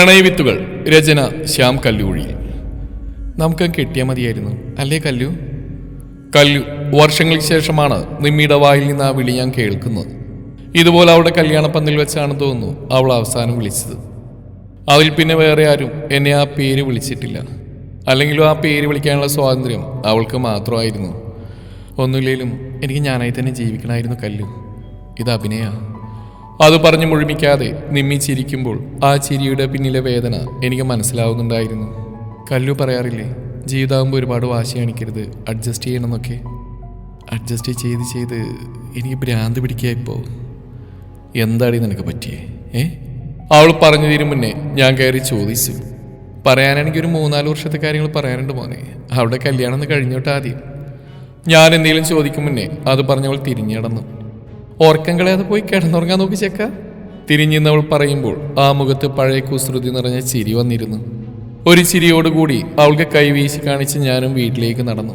പ്രണയവിത്തുകൾ. രചന ശ്യാം കല്ലൂഴി നമുക്ക് കെട്ടിയാൽ മതിയായിരുന്നു. അല്ലേ കല്ലു? കല്ലു വർഷങ്ങൾക്ക് ശേഷമാണ് നിമ്മിയുടെ വായിൽ നിന്ന് ആ വിളി ഞാൻ കേൾക്കുന്നത്. ഇതുപോലെ അവളുടെ കല്യാണപ്പന്തിൽ വെച്ചാണ് തോന്നുന്നു അവൾ അവസാനം വിളിച്ചത്. അതിൽ പിന്നെ വേറെ ആരും എന്നെ ആ പേര് വിളിച്ചിട്ടില്ല. അല്ലെങ്കിലും ആ പേര് വിളിക്കാനുള്ള സ്വാതന്ത്ര്യം അവൾക്ക് മാത്രമായിരുന്നു. ഒന്നുമില്ലെങ്കിലും എനിക്ക് ഞാനായി തന്നെ ജീവിക്കണമായിരുന്നു കല്ലു. ഇത് അഭിനയ. അത് പറഞ്ഞു മുഴുമിക്കാതെ നിമ്മി ചിരിക്കുമ്പോൾ ആ ചിരിയുടെ പിന്നിലെ വേദന എനിക്ക് മനസ്സിലാവുന്നുണ്ടായിരുന്നു. കല്ലു പറയാറില്ലേ ജീവിതാവുമ്പോൾ ഒരുപാട് വാശി കാണിക്കരുത് അഡ്ജസ്റ്റ് ചെയ്യണമെന്നൊക്കെ. അഡ്ജസ്റ്റ് ചെയ്ത് ചെയ്ത് എനിക്ക് ഭ്രാന്ത് പിടിക്കുക ഇപ്പോൾ എന്താടി നിനക്ക് പറ്റിയേ ഏ? അവൾ പറഞ്ഞു തീരും മുന്നേ ഞാൻ കയറി ചോദിച്ചു. പറയാനാണെങ്കിൽ ഒരു മൂന്നാൽ വർഷത്തെ കാര്യങ്ങൾ പറയാനുണ്ട് മോനെ. അവിടെ കല്യാണം ഒന്ന് കഴിഞ്ഞോട്ട് ഞാൻ എന്തെങ്കിലും ചോദിക്കും മുന്നേ അത് പറഞ്ഞവൾ തിരിഞ്ഞടന്നു ഓർക്കം കളയാതെ പോയി കിടന്നുറങ്ങാൻ നോക്കി ചെക്ക. തിരിഞ്ഞിന്നവൾ പറയുമ്പോൾ ആ മുഖത്ത് പഴയ കുസൃതി നിറഞ്ഞ ചിരി വന്നിരുന്നു. ഒരു ചിരിയോടുകൂടി അവൾക്ക് കൈവീശി കാണിച്ച് ഞാനും വീട്ടിലേക്ക് നടന്നു.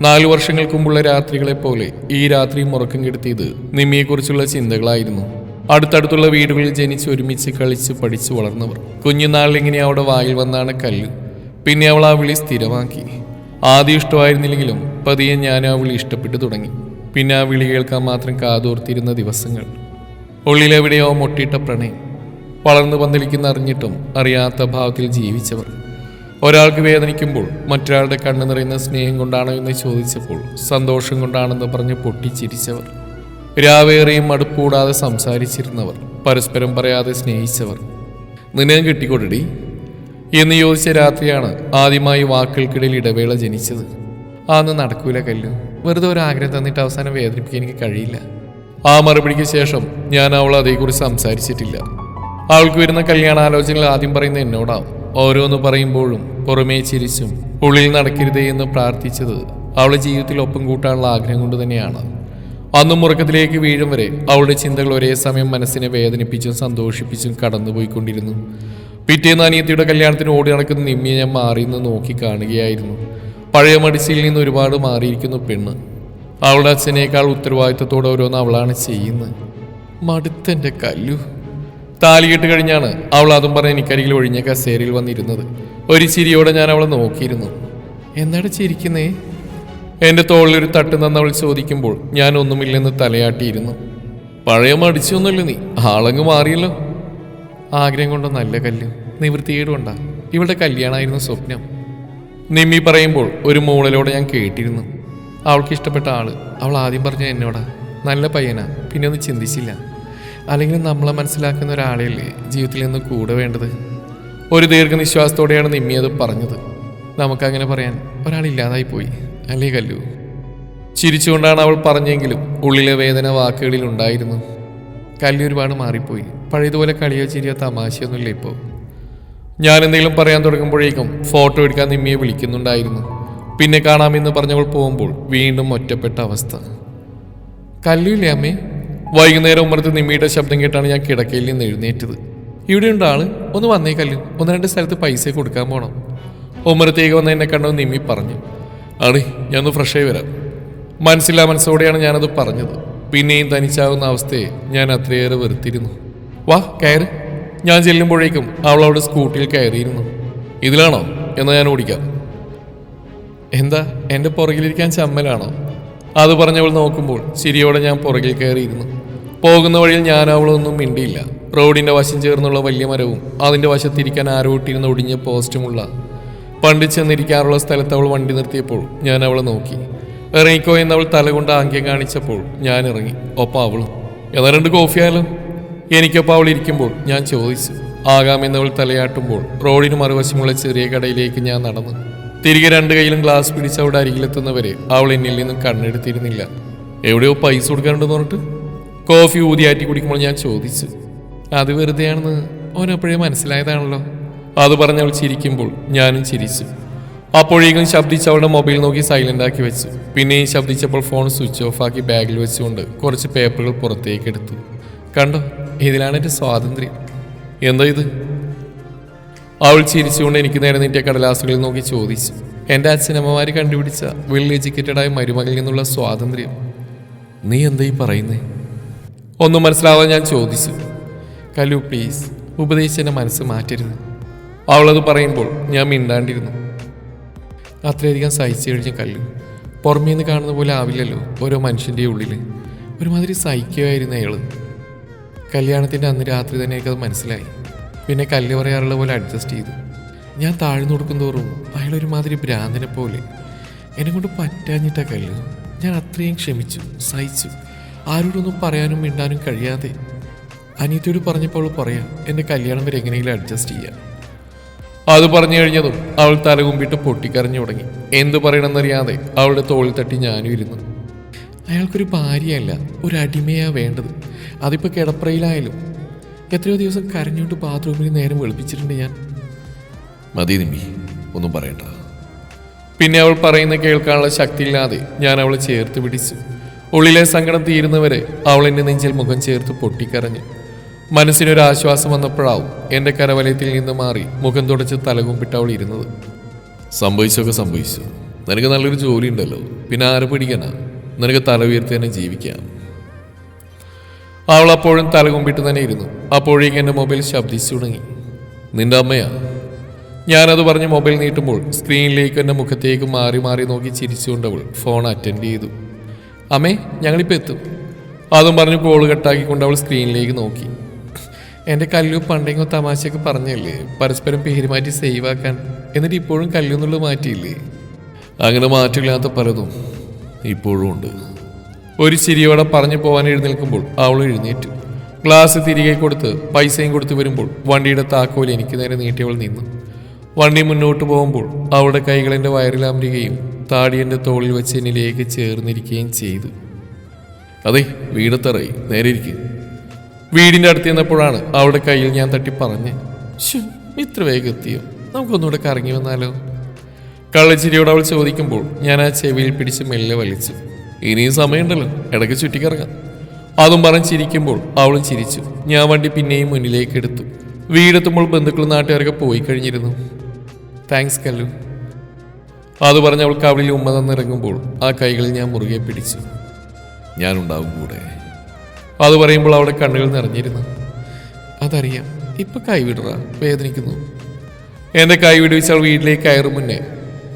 നാലു വർഷങ്ങൾക്ക് മുമ്പുള്ള രാത്രികളെ പോലെ ഈ രാത്രി മുറക്കം കെടുത്തിയത് നിമ്മിയെക്കുറിച്ചുള്ള ചിന്തകളായിരുന്നു. അടുത്തടുത്തുള്ള വീടുകളിൽ ജനിച്ച് ഒരുമിച്ച് കളിച്ച് പഠിച്ച് വളർന്നവർ. കുഞ്ഞുനാളിൽ ഇങ്ങനെ അവിടെ വായിൽ വന്നാണ് കല്ല്. പിന്നെ അവൾ ആ വിളി സ്ഥിരമാക്കി. ആദ്യം ഇഷ്ടമായിരുന്നില്ലെങ്കിലും പതിയെ ഞാൻ ആ വിളി ഇഷ്ടപ്പെട്ടു തുടങ്ങി. പിന്നെ ആ വിളി കേൾക്കാൻ മാത്രം കാതോർത്തിരുന്ന ദിവസങ്ങൾ. ഉള്ളിലെവിടെയോ മുട്ടിയിട്ട പ്രണയം. വളർന്നു പന്തലിക്കുന്ന അറിഞ്ഞിട്ടും അറിയാത്ത ഭാവത്തിൽ ജീവിച്ചവർ. ഒരാൾക്ക് വേദനിക്കുമ്പോൾ മറ്റൊരാളുടെ കണ്ണു നിറയുന്ന സ്നേഹം കൊണ്ടാണോ എന്ന് ചോദിച്ചപ്പോൾ സന്തോഷം കൊണ്ടാണെന്ന് പറഞ്ഞ് പൊട്ടിച്ചിരിച്ചവർ. രാവേറെയും മടുപ്പൂടാതെ സംസാരിച്ചിരുന്നവർ പരസ്പരം പറയാതെ സ്നേഹിച്ചവർ. നിന്നെ കിട്ടിക്കൊടടി? എന്ന് ചോദിച്ച രാത്രിയാണ് ആദ്യമായി വാക്കുകൾക്കിടയിൽ ഇടവേള ജനിച്ചത്. അന്ന് നടക്കൂല കല്ലു. വെറുതെ ഒരു ആഗ്രഹം തന്നിട്ട് അവസാനം വേദനിപ്പിക്കാൻ എനിക്ക് കഴിയില്ല. ആ മറുപടിക്ക് ശേഷം ഞാൻ അവൾ അതേക്കുറിച്ച് സംസാരിച്ചിട്ടില്ല. അവൾക്ക് വരുന്ന കല്യാണാലോചനകൾ ആദ്യം പറയുന്ന എന്നോടാവും. ഓരോന്ന് പറയുമ്പോഴും പുറമേ ചിരിച്ചും ഉള്ളിൽ നടക്കരുതേ എന്ന് പ്രാർത്ഥിച്ചത് അവളുടെ ജീവിതത്തിൽ ഒപ്പം കൂട്ടാനുള്ള ആഗ്രഹം കൊണ്ട് തന്നെയാണ്. അന്നും മുറക്കത്തിലേക്ക് വീഴും വരെ അവളുടെ ചിന്തകൾ ഒരേ സമയം മനസ്സിനെ വേദനിപ്പിച്ചും സന്തോഷിപ്പിച്ചും കടന്നുപോയിക്കൊണ്ടിരുന്നു. പിറ്റേന്ന് അനിയത്തിയുടെ കല്യാണത്തിന് ഓടി നടക്കുന്ന നിമ്മിയെ ഞാൻ മാറിയെന്ന് നോക്കി കാണുകയായിരുന്നു. പഴയ മടിച്ചിൽ നിന്ന് ഒരുപാട് മാറിയിരിക്കുന്നു പെണ്ണ്. അവളുടെ അച്ഛനേക്കാൾ ഉത്തരവാദിത്തത്തോടെ ഓരോന്ന് അവളാണ് ചെയ്യുന്നത്. മടുത്തന്റെ കല്ലു. താലികെട്ട് കഴിഞ്ഞാണ് അവൾ അതും പറഞ്ഞ് എനിക്കരികിൽ ഒഴിഞ്ഞ കസേരയിൽ വന്നിരുന്നത്. ഒരു ചിരിയോടെ ഞാൻ അവളെ നോക്കിയിരുന്നു. എന്താണ് ചിരിക്കുന്നേ? എന്റെ തോളിലൊരു തട്ട് തന്ന് അവൾ ചോദിക്കുമ്പോൾ ഞാൻ ഒന്നുമില്ലെന്ന് തലയാട്ടിയിരുന്നു. പഴയ മടിച്ചൊന്നുമില്ല നീ. ആളങ്ങ് മാറിയല്ലോ. ആഗ്രഹം കൊണ്ടോ നല്ല കല്ല്. നിവൃത്തിയേടുണ്ടാ ഇവളുടെ കല്യാണമായിരുന്നു സ്വപ്നം. നിമ്മി പറയുമ്പോൾ ഒരു മൂളലോടെ ഞാൻ കേട്ടിരുന്നു. അവൾക്ക് ഇഷ്ടപ്പെട്ട ആൾ. അവൾ ആദ്യം പറഞ്ഞ എന്നോടാ. നല്ല പയ്യനാ. പിന്നെ ഒന്നും ചിന്തിച്ചില്ല. അല്ലെങ്കിൽ നമ്മളെ മനസ്സിലാക്കുന്ന ഒരാളെയല്ലേ ജീവിതത്തിൽ നിന്ന് കൂടെ വേണ്ടത്? ഒരു ദീർഘനിശ്വാസത്തോടെയാണ് നിമ്മി അത് പറഞ്ഞത്. നമുക്കങ്ങനെ പറയാൻ ഒരാളില്ലാതായി പോയി. അല്ലേ കല്ലു? ചിരിച്ചുകൊണ്ടാണ് അവൾ പറഞ്ഞെങ്കിലും ഉള്ളിലെ വേദന വാക്കുകളിൽ ഉണ്ടായിരുന്നു. കല്ലു ഒരുപാട് മാറിപ്പോയി. പഴയതുപോലെ കളിയോ ചിരിയോ തമാശയൊന്നുമില്ല ഇപ്പോൾ ഞാൻ എന്തെങ്കിലും പറയാൻ തുടങ്ങുമ്പോഴേക്കും ഫോട്ടോ എടുക്കാൻ നിമ്മിയെ വിളിക്കുന്നുണ്ടായിരുന്നു. പിന്നെ കാണാമെന്ന് പറഞ്ഞവൾ പോകുമ്പോൾ വീണ്ടും ഒറ്റപ്പെട്ട അവസ്ഥ. കല്ലില്ലേ അമ്മേ? വൈകുന്നേരം ഉമ്മറത്ത് നിമ്മിയുടെ ശബ്ദം കേട്ടാണ് ഞാൻ കിടക്കയിൽ നിന്ന് എഴുന്നേറ്റത്. ഇവിടെ ആൾ. ഒന്ന് വന്നേ കല്ലു. ഒന്ന് രണ്ട് സ്ഥലത്ത് പൈസ കൊടുക്കാൻ പോകണം ഉമ്മറത്തേക്ക് വന്ന് എന്നെ കണ്ടോ നിമ്മി പറഞ്ഞു. ആണേ ഞാൻ ഒന്ന് ഫ്രഷായി വരാം. മനസ്സില്ലാ മനസ്സോടെയാണ് ഞാനത് പറഞ്ഞത്. പിന്നെയും തനിച്ചാവുന്ന അവസ്ഥയെ ഞാൻ അത്രയേറെ വെറുത്തിരുന്നു. വാ കയറ്. ഞാൻ ചെല്ലുമ്പോഴേക്കും അവൾ അവിടെ സ്കൂട്ടിയിൽ കയറിയിരുന്നു. ഇതിലാണോ? എന്ന് ഞാൻ ഓടിക്കാം. എന്താ? എന്റെ പുറകിലിരിക്കാൻ ചമ്മലാണോ? അത് പറഞ്ഞവൾ നോക്കുമ്പോൾ ചിരിയോടെ ഞാൻ പുറകിൽ കയറിയിരുന്നു. പോകുന്ന വഴിയിൽ ഞാൻ അവളൊന്നും മിണ്ടിയില്ല. റോഡിന്റെ വശം ചേർന്നുള്ള വലിയ മരവും അതിന്റെ വശത്തിരിക്കാൻ ആരോ ഇട്ടിരുന്ന ഒടിഞ്ഞ പോസ്റ്റുമുള്ള പണ്ട് ചെന്നിരിക്കാറുള്ള സ്ഥലത്ത് അവൾ വണ്ടി നിർത്തിയപ്പോൾ ഞാൻ അവളെ നോക്കി. ഇറങ്ങിക്കോ എന്നവൾ തലകൊണ്ട് ആംഗ്യം കാണിച്ചപ്പോൾ ഞാൻ ഇറങ്ങി. ഒപ്പം അവളും. എന്നാൽ രണ്ട് കോഫി ആയാലോ എനിക്കൊപ്പം അവൾ ഇരിക്കുമ്പോൾ ഞാൻ ചോദിച്ചു ആകാമെന്നവൾ തലയാട്ടുമ്പോൾ റോഡിന് മറുവശമുള്ള ചെറിയ കടയിലേക്ക് ഞാൻ നടന്നു. തിരികെ രണ്ട് കൈയിലും ഗ്ലാസ് പിടിച്ച് അവിടെ അരികിലെത്തുന്നവരെ അവൾ എന്നിൽ നിന്നും കണ്ണെടുത്തിരുന്നില്ല. എവിടെയോ പൈസ കൊടുക്കാനുണ്ടെന്ന് പറഞ്ഞിട്ട്? കോഫി ഊതിയാറ്റി കുടിക്കുമ്പോൾ ഞാൻ ചോദിച്ചു. അത് വെറുതെയാണെന്ന് അവനപ്പോഴേ മനസ്സിലായതാണല്ലോ. അത് പറഞ്ഞവൾ ചിരിക്കുമ്പോൾ ഞാനും ചിരിച്ചു. അപ്പോഴേക്കും ശബ്ദിച്ച് അവളുടെ മൊബൈൽ നോക്കി സൈലന്റ് ആക്കി വെച്ചു. പിന്നെയും ശബ്ദിച്ചപ്പോൾ ഫോൺ സ്വിച്ച് ഓഫ് ആക്കി ബാഗിൽ വെച്ചുകൊണ്ട് കുറച്ച് പേപ്പറുകൾ പുറത്തേക്ക് എടുത്തു. കണ്ടോ? ഇതിലാണ് എന്റെ സ്വാതന്ത്ര്യം. എന്താ ഇത്? അവൾ ചിരിച്ചുകൊണ്ട് എനിക്ക് നേരെ നീട്ടിയ കടലാസുകളിൽ നോക്കി ചോദിച്ചു. എന്റെ അച്ഛനമ്മമാർ കണ്ടുപിടിച്ച വെൽ എഡ്യൂക്കേറ്റഡായ മരുമകളിൽ നിന്നുള്ള സ്വാതന്ത്ര്യം. നീ എന്താ ഈ പറയുന്നേ? ഒന്നും മനസ്സിലാവാൻ ഞാൻ ചോദിച്ചു. കലു പ്ലീസ് ഉപദേശിച്ച എന്റെ മനസ്സ് മാറ്റരുത്. അവളത് പറയുമ്പോൾ ഞാൻ മിണ്ടാണ്ടിരുന്നു. അത്രയധികം സഹിച്ചു കഴിഞ്ഞ കല്ലു. പുറമേ നിന്ന് കാണുന്ന പോലെ ആവില്ലല്ലോ ഓരോ മനുഷ്യന്റെ ഉള്ളിൽ ഒരുമാതിരി സഹിക്കുകയായിരുന്നു അയാൾ കല്യാണത്തിന്റെ അന്ന് രാത്രി തന്നെ എനിക്കത് മനസ്സിലായി. പിന്നെ കല്ല് പറയാറുള്ള പോലെ അഡ്ജസ്റ്റ് ചെയ്തു. ഞാൻ താഴ്ന്നു കൊടുക്കുന്തോറും അയാൾ ഒരുമാതിരി ഭ്രാന്തനെ പോലെ എന്നെ കൊണ്ട് പറ്റാഞ്ഞിട്ട കല്ല്. ഞാൻ അത്രയും ക്ഷമിച്ചു സഹിച്ചു. ആരോടൊന്നും പറയാനും മിണ്ടാനും കഴിയാതെ അനിയത്തിയോട് പറഞ്ഞപ്പോൾ പറയാം എന്റെ കല്യാണം വരെ എങ്ങനെയെങ്കിലും അഡ്ജസ്റ്റ് ചെയ്യാം. അത് പറഞ്ഞു കഴിഞ്ഞതും അവൾ തലകുമ്പിട്ട് പൊട്ടിക്കരഞ്ഞു തുടങ്ങി. എന്തു പറയണമെന്നറിയാതെ അവളുടെ തോളിൽ തട്ടി ഞാനും ഇരുന്നു. അയാൾക്കൊരു ഭാര്യയല്ല ഒരു അടിമയാ വേണ്ടത്. അതിപ്പോൾ കിടപ്പറയിലായാലും എത്രയോ ദിവസം കരഞ്ഞുകൊണ്ട് ബാത്റൂമിൽ നേരം വെളുപ്പിച്ചിട്ടുണ്ട് ഞാൻ. മതി നിമ്മി ഒന്നും പറയണ്ട. പിന്നെ അവൾ പറയുന്ന കേൾക്കാനുള്ള ശക്തിയില്ലാതെ ഞാൻ അവളെ ചേർത്ത് പിടിച്ചു. ഉള്ളിലെ സങ്കടം തീരുന്നവരെ അവൾ എന്റെ നെഞ്ചിൽ മുഖം ചേർത്ത് പൊട്ടിക്കരഞ്ഞു. മനസ്സിനൊരു ആശ്വാസം വന്നപ്പോഴാവും എന്റെ കരവലയത്തിൽ നിന്ന് മാറി മുഖം തുടച്ച് തലകുമ്പിട്ട് അവൾ ഇരുന്നത്. സംഭവിച്ചൊക്കെ സംഭവിച്ചു. നിനക്ക് നല്ലൊരു ജോലി ഉണ്ടല്ലോ പിന്നെ ആരെ പിടിക്കണ നിനക്ക് തല ഉയർത്തി തന്നെ ജീവിക്കാം. അവൾ അപ്പോഴും തലകുമ്പിട്ട് തന്നെ ഇരുന്നു. അപ്പോഴേക്ക് എന്റെ മൊബൈൽ ശബ്ദിച്ചു തുടങ്ങി നിന്റെ അമ്മയാ? ഞാനത് പറഞ്ഞ് മൊബൈൽ നീട്ടുമ്പോൾ സ്ക്രീനിലേക്ക് എന്റെ മുഖത്തേക്ക് മാറി മാറി നോക്കി ചിരിച്ചുകൊണ്ട് അവൾ ഫോൺ അറ്റൻഡ് ചെയ്തു. അമ്മേ ഞങ്ങളിപ്പോൾ എത്തും. അതും പറഞ്ഞ് കോൾ കട്ടാക്കിക്കൊണ്ട് അവൾ സ്ക്രീനിലേക്ക് നോക്കി. എന്റെ കല്ലു പണ്ടെങ്ങോ തമാശയൊക്കെ പറഞ്ഞല്ലേ? പരസ്പരം പേര് മാറ്റി സേവ് ആക്കാൻ. എന്നിട്ട് ഇപ്പോഴും കല്ലു എന്നുള്ളത് മാറ്റിയില്ലേ? അങ്ങനെ മാറ്റില്ലാത്ത പലതും ഇപ്പോഴും ഉണ്ട്. ഒരു ചിരിയോടെ പറഞ്ഞു പോകാൻ എഴുന്നേൽക്കുമ്പോൾ അവൾ എഴുന്നേറ്റു. ഗ്ലാസ് തിരികെ കൊടുത്ത് പൈസയും കൊടുത്ത് വരുമ്പോൾ വണ്ടിയുടെ താക്കോൽ എനിക്ക് നേരെ നീട്ടിയവൾ നിന്നു. വണ്ടി മുന്നോട്ട് പോകുമ്പോൾ അവളുടെ കൈകൾ എന്റെ വയറിൽ അമരുകയും താടി എന്റെ തോളിൽ വെച്ച് എന്നിലേക്ക് ചേർന്നിരിക്കുകയും ചെയ്തു. അതെ വീടത്തറയി. നേരെ ഇരിക്കും. വീടിന്റെ അടുത്ത് ചെന്നപ്പോഴാണ് അവളുടെ കയ്യിൽ ഞാൻ തട്ടി പറഞ്ഞ് "ശ്ശോ, ഇത്ര വേഗം എത്തിയോ? നമുക്കൊന്നുകൂടെ കറങ്ങി വന്നാലോ? കള്ളച്ചിരിയോട് അവൾ ചോദിക്കുമ്പോൾ ഞാൻ ആ ചെവിയിൽ പിടിച്ച് മെല്ലെ വലിച്ചു. ഇനിയും സമയമുണ്ടല്ലോ. ഇടയ്ക്ക് ചുറ്റിക്കറങ്ങാം. അതും പറഞ്ഞ് ചിരിക്കുമ്പോൾ അവളും ചിരിച്ചു. ഞാൻ വണ്ടി പിന്നെയും മുന്നിലേക്ക് എടുത്തു. വീടെത്തുമ്പോൾ ബന്ധുക്കളും നാട്ടുകാരൊക്കെ പോയി കഴിഞ്ഞിരുന്നു. താങ്ക്സ് കല്ലു. അത് പറഞ്ഞ് അവൾക്ക് അവളിൽ ഉമ്മ തന്നിറങ്ങുമ്പോൾ ആ കൈകളിൽ ഞാൻ മുറുകെ പിടിച്ചു. ഞാനുണ്ടാവും കൂടെ. അത് പറയുമ്പോൾ അവളുടെ കണ്ണുകൾ നിറഞ്ഞിരുന്നു. അതറിയാം. ഇപ്പൊ കൈവിടറ വേദനിക്കുന്നു. എന്റെ കൈ വിടുവിച്ച് അവൾ വീട്ടിലേക്ക് കയറും മുന്നേ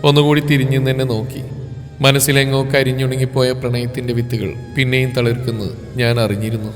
ഒന്നുകൂടി തിരിഞ്ഞു തന്നെ നോക്കി. മനസ്സിലെങ്ങോ കരിഞ്ഞുണങ്ങിപ്പോയ പ്രണയത്തിന്റെ വിത്തുകൾ പിന്നെയും തളിർക്കുന്നത് ഞാൻ അറിഞ്ഞിരുന്നു.